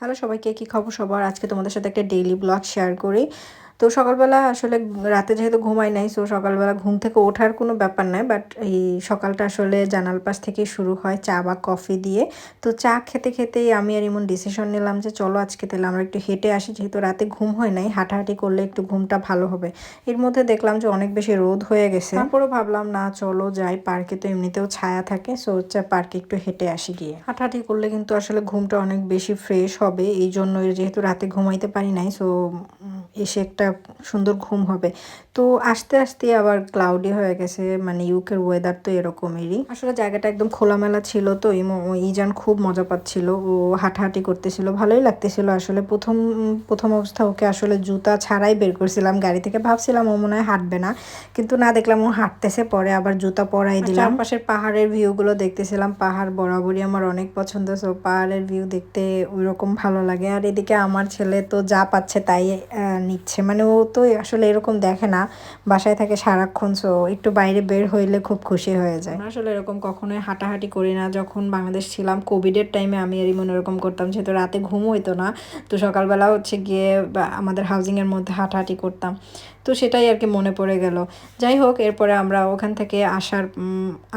Hello সবাইকে কী খবর সবার? আজকে তোমাদের সাথে একটা ডেইলি ব্লগ শেয়ার করি। তো সকালবেলা আসলে রাতে যেহেতু ঘুমাই নাই সো সকালবেলা ঘুম থেকে ওঠার কোনো ব্যাপার নাই বাট এই সকালটা আসলে জানাল পাশ থেকে শুরু হয় চা বা কফি দিয়ে। তো চা খেতে খেতেই আমি আর এমন ডিসিশন নিলাম যে চলো আজকে তাহলে আমরা একটু হেঁটে আসি, যেহেতু রাতে ঘুম হয় নাই, হাঁটাহাঁটি করলে একটু ঘুমটা ভালো হবে। এর মধ্যে দেখলাম যে অনেক বেশি রোদ হয়ে গেছে। তারপরেও ভাবলাম না, চলো যাই, পার্কে তো এমনিতেও ছায়া থাকে সো হচ্ছে পার্কে একটু হেঁটে আসি গিয়ে। হাঁটাহাঁটি করলে কিন্তু আসলে ঘুমটা অনেক বেশি ফ্রেশ হবে এই জন্য যেহেতু রাতে ঘুমাইতে পারি নাই সো এসে একটা সুন্দর ঘুম হবে। তো আস্তে আস্তে আবার ক্লাউডি হয়ে গেছে মানে ইউকের ওয়েদার তো এরকমেরই। আসলে জায়গাটা একদম খোলামেলা ছিল তো ইজান খুব মজা পাচ্ছিল ও হাঁটাহাঁটি করতেছিল ভালোই লাগতেছিল। আসলে প্রথম প্রথম অবস্থা ওকে আসলে জুতা ছাড়াই বের করছিলাম গাড়ি থেকে। ভাবছিলাম ও মনে হয় হাঁটবে না কিন্তু না দেখলাম ও হাঁটতেছে পরে আবার জুতা পরাই দিলাম। পাশের পাহাড়ের ভিউগুলো দেখতেছিলাম পাহাড় বরাবরই আমার অনেক পছন্দ সো পাহাড়ের ভিউ দেখতে ওই রকম ভালো লাগে। আর এদিকে আমার ছেলে তো যা পাচ্ছে তাই নিচ্ছে। মানে ও তো আসলে এরকম দেখে না বাসায় থাকে সারাক্ষণ সো একটু বাইরে বের হইলে খুব খুশি হয়ে যায়। আসলে এরকম কখনোই হাঁটাহাঁটি করি না। যখন বাংলাদেশ ছিলাম, কোভিডের টাইমে আমি এরই মনে এরকম করতাম, যেহেতু রাতে ঘুম হইতো না, তো সকালবেলা হচ্ছে গিয়ে আমাদের হাউজিংয়ের মধ্যে হাঁটাহাঁটি করতাম। তো সেটাই আর কি মনে পড়ে গেল। যাই হোক, এরপরে আমরা ওখান থেকে আসার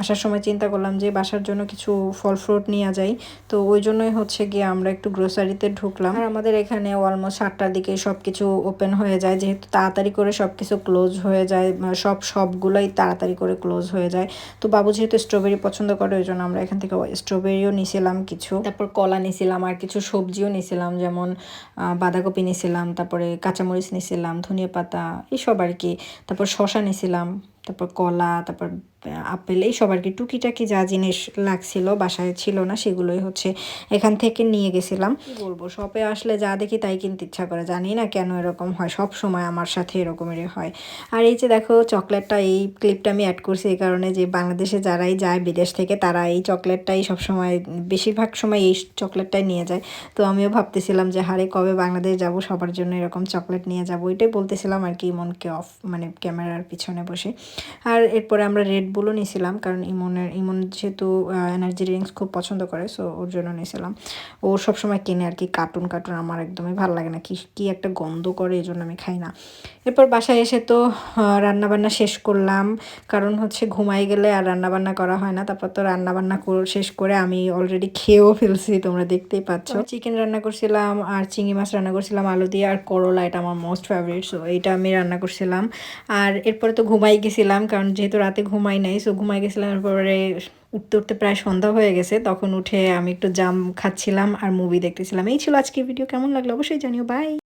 আসার সময় চিন্তা করলাম যে বাসার জন্য কিছু ফল ফ্রুট নিয়ে যাই। তো ওই জন্যই হচ্ছে গিয়ে আমরা একটু গ্রোসারিতে ঢুকলাম। আর আমাদের এখানে অলমোস্ট সাতটার দিকে সব কিছু ওপেন হয়ে যায়। যেহেতু তাড়াতাড়ি করে সব কিছু ক্লোজ হয়ে যায় সব, সবগুলোই তাড়াতাড়ি করে ক্লোজ হয়ে যায়। তো বাবু যেহেতু স্ট্রবেরি পছন্দ করে, ওই জন্য আমরা এখান থেকে স্ট্রবেরিও নিছিলাম কিছু। তারপর কলা নিছিলাম আর কিছু সবজিও নিছিলাম, যেমন বাঁধাকপি নিছিলাম, তারপরে কাঁচামরিচ নিছিলাম, ধনিয়া পাতা এইসব আর কি তারপর শশা নিছিলাম তারপর কলা, তারপর আপেল, এই সবার কি টুকিটাকি যা জিনিস লাগছিল, বাসায় ছিল না, সেগুলোই হচ্ছে এখান থেকে নিয়ে গেছিলাম। বলব, শপে আসলে যা দেখি তাই কিনতে ইচ্ছা করে। জানি না কেন এরকম হয়, সব সময় আমার সাথে এরকমেরই হয়। আর এই যে দেখো, চকলেটটা, এই ক্লিপটা আমি অ্যাড করছি এই কারণে যে বাংলাদেশে যারাই যায়, বিদেশ থেকে, তারা এই চকলেটটাই সবসময়, বেশিরভাগ সময় এই চকলেটটাই নিয়ে যায়। তো আমিও ভাবতেছিলাম যে, হারে কবে বাংলাদেশ যাব, সবার জন্য এরকম চকলেট নিয়ে যাব, এটাই বলতেছিলাম আর কি ইমনকে অফ মানে ক্যামেরার পিছনে বসে। আর এরপরে আমরা রেড বুলও নিয়েছিলাম, কারণ ইমনের, ইমন যেহেতু এনার্জি ড্রিঙ্কস খুব পছন্দ করে সো ওর জন্য নিয়েছিলাম। ও সবসময় কেনে আর কি কার্টুন কার্টুন আমার একদমই ভালো লাগে না, কি কি একটা গন্ধ করে এই জন্য আমি খাই না। এরপর বাসায় এসে তো রান্নাবান্না শেষ করলাম, কারণ হচ্ছে ঘুমাই গেলে আর রান্নাবান্না করা হয় না, তারপর তো রান্নাবান্না শেষ করে আমি অলরেডি খেয়েও ফেলছি, তোমরা দেখতেই পাচ্ছ। চিকেন রান্না করছিলাম, আর চিংড়ি মাছ রান্না করছিলাম, আলু দিয়ে, আর করলা, এটা আমার মোস্ট ফেভারিট সো এটা আমি রান্না করছিলাম। আর এরপরে তো ঘুমাই গেছিলাম কারণ যেহেতু রাতে ঘুমাই নাই সো ঘুমাই গেছিলাম এরপরে উঠতে উঠতে প্রায় সন্ধ্যা হয়ে গেছে, তখন উঠে আমি একটু জাম খাচ্ছিলাম আর মুভি দেখতেছিলাম। এই ছিল আজকে ভিডিও কেমন লাগল অবশ্যই জানিও বাই